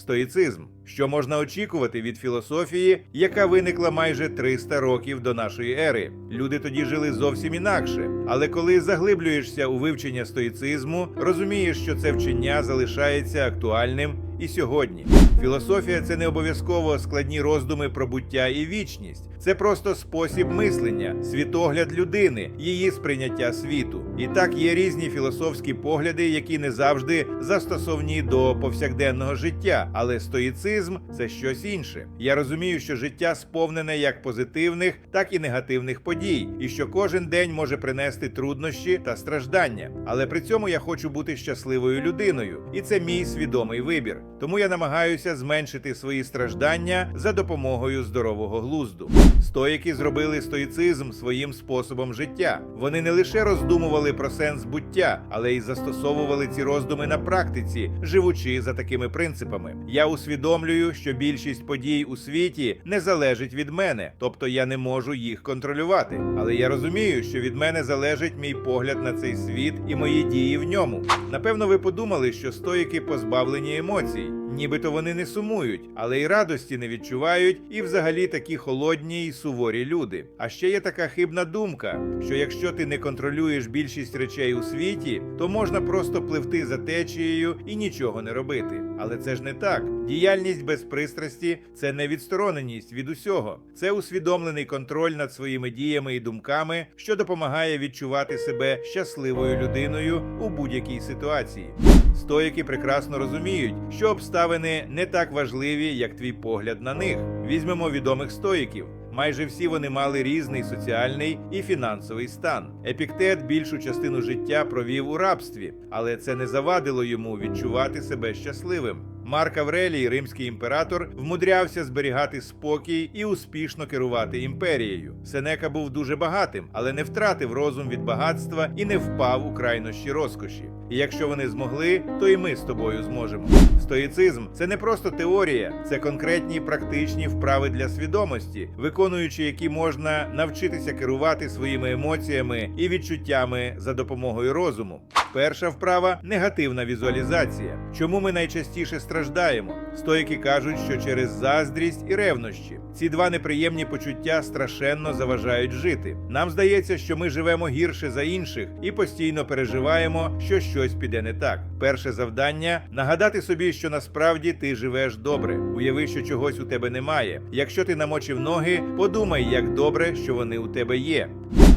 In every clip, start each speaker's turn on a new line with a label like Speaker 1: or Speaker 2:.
Speaker 1: Стоїцизм. Що можна очікувати від філософії, яка виникла майже 300 років до нашої ери? Люди тоді жили зовсім інакше. Але коли заглиблюєшся у вивчення стоїцизму, розумієш, що це вчення залишається актуальним і сьогодні. Філософія це не обов'язково складні роздуми про буття і вічність. Це просто спосіб мислення, світогляд людини, її сприйняття світу. І так є різні філософські погляди, які не завжди застосовні до повсякденного життя. Але стоїцизм це щось інше. Я розумію, що життя сповнене як позитивних, так і негативних подій, і що кожен день може принести труднощі та страждання. Але при цьому я хочу бути щасливою людиною, і це мій свідомий вибір. Тому я намагаюся зменшити свої страждання за допомогою здорового глузду. Стоїки зробили стоїцизм своїм способом життя. Вони не лише роздумували про сенс буття, але й застосовували ці роздуми на практиці, живучи за такими принципами. Я усвідомлюю, що більшість подій у світі не залежить від мене, тобто я не можу їх контролювати. Але я розумію, що від мене залежить мій погляд на цей світ і мої дії в ньому. Напевно, ви подумали, що стоїки позбавлені емоцій. Нібито вони не сумують, але й радості не відчувають, і взагалі такі холодні й суворі люди. А ще є така хибна думка, що якщо ти не контролюєш більшість речей у світі, то можна просто пливти за течією і нічого не робити. Але це ж не так. Діяльність без пристрасті це не відстороненість від усього, це усвідомлений контроль над своїми діями і думками, що допомагає відчувати себе щасливою людиною у будь-якій ситуації. Стоїки прекрасно розуміють, що обставини не так важливі, як твій погляд на них. Візьмемо відомих стоїків. Майже всі вони мали різний соціальний і фінансовий стан. Епіктет більшу частину життя провів у рабстві, але це не завадило йому відчувати себе щасливим. Марк Аврелій, римський імператор, вмудрявся зберігати спокій і успішно керувати імперією. Сенека був дуже багатим, але не втратив розум від багатства і не впав у крайнощі розкоші. І якщо вони змогли, то і ми з тобою зможемо. Стоїцизм це не просто теорія, це конкретні практичні вправи для свідомості, виконуючи які можна навчитися керувати своїми емоціями і відчуттями за допомогою розуму. Перша вправа негативна візуалізація. Чому ми найчастіше страждаємо? Стоїки кажуть, що через заздрість і ревнощі. Ці два неприємні почуття страшенно заважають жити. Нам здається, що ми живемо гірше за інших і постійно переживаємо, що щось піде не так. Перше завдання нагадати собі, що насправді ти живеш добре. Уяви, що чогось у тебе немає. Якщо ти намочив ноги, подумай, як добре, що вони у тебе є.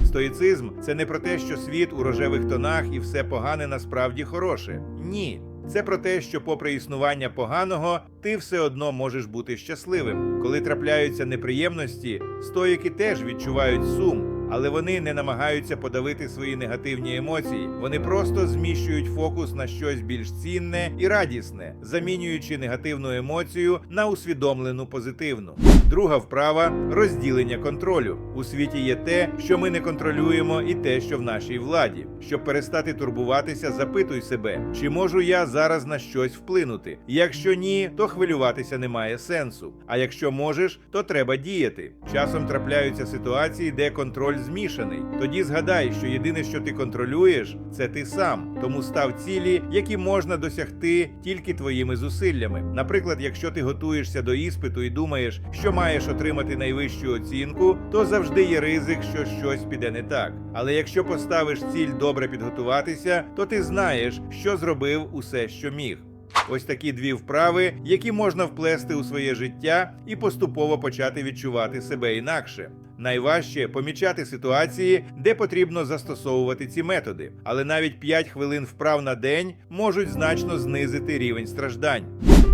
Speaker 1: Стоїцизм це не про те, що світ у рожевих тонах і все погане насправді хороше. Ні. Це про те, що, попри існування поганого, ти все одно можеш бути щасливим. Коли трапляються неприємності, стоїки теж відчувають сум, але вони не намагаються подавити свої негативні емоції. Вони просто зміщують фокус на щось більш цінне і радісне, замінюючи негативну емоцію на усвідомлену позитивну. Друга вправа розділення контролю. У світі є те, що ми не контролюємо, і те, що в нашій владі. Щоб перестати турбуватися, запитуй себе, чи можу я зараз на щось вплинути. Якщо ні, то хвилюватися немає сенсу. А якщо можеш, то треба діяти. Часом трапляються ситуації, де контроль змішаний. Тоді згадай, що єдине, що ти контролюєш, це ти сам. Тому став цілі, які можна досягти тільки твоїми зусиллями. Наприклад, якщо ти готуєшся до іспиту і думаєш, що маєш отримати найвищу оцінку, то завжди є ризик, що щось піде не так. Але якщо поставиш ціль добре підготуватися, то ти знаєш, що зробив усе, що міг. Ось такі дві вправи, які можна вплести у своє життя і поступово почати відчувати себе інакше. Найважче помічати ситуації, де потрібно застосовувати ці методи, але навіть 5 хвилин вправ на день можуть значно знизити рівень страждань.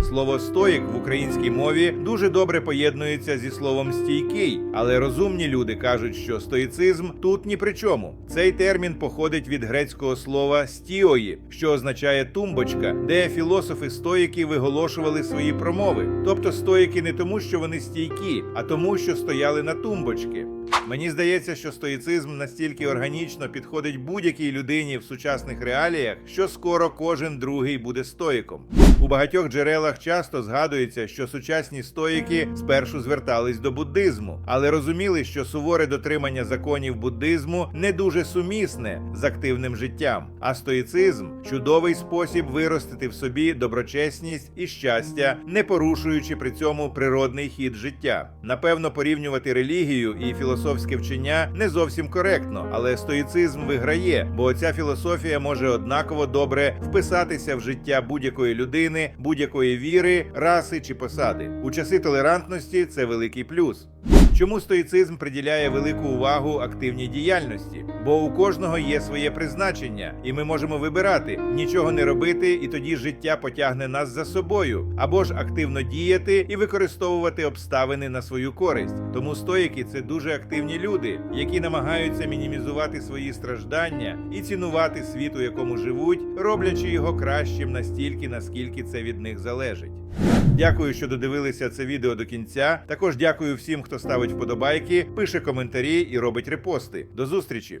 Speaker 1: Слово стоїк в українській мові дуже добре поєднується зі словом стійкий, але розумні люди кажуть, що стоїцизм тут ні при чому. Цей термін походить від грецького слова стіої, що означає тумбочка, де філософи стоїки виголошували свої промови. Тобто стоїки не тому, що вони стійкі, а тому, що стояли на тумбочки. Мені здається, що стоїцизм настільки органічно підходить будь-якій людині в сучасних реаліях, що скоро кожен другий буде стоїком. У багатьох джерелах часто згадується, що сучасні стоїки спершу звертались до буддизму, але розуміли, що суворе дотримання законів буддизму не дуже сумісне з активним життям. А стоїцизм чудовий спосіб виростити в собі доброчесність і щастя, не порушуючи при цьому природний хід життя. Напевно, порівнювати релігію і філософське вчення не зовсім коректно, але стоїцизм виграє, бо ця філософія може однаково добре вписатися в життя будь-якої людини, будь-якої віри, раси чи посади. У часи толерантності це великий плюс. Чому стоїцизм приділяє велику увагу активній діяльності? Бо у кожного є своє призначення, і ми можемо вибирати нічого не робити, і тоді життя потягне нас за собою, або ж активно діяти і використовувати обставини на свою користь. Тому стоїки це дуже активні люди, які намагаються мінімізувати свої страждання і цінувати світ, у якому живуть, роблячи його кращим настільки, наскільки це від них залежить. Дякую, що додивилися це відео до кінця. Також дякую всім, хто ставить вподобайки, пише коментарі і робить репости. До зустрічі!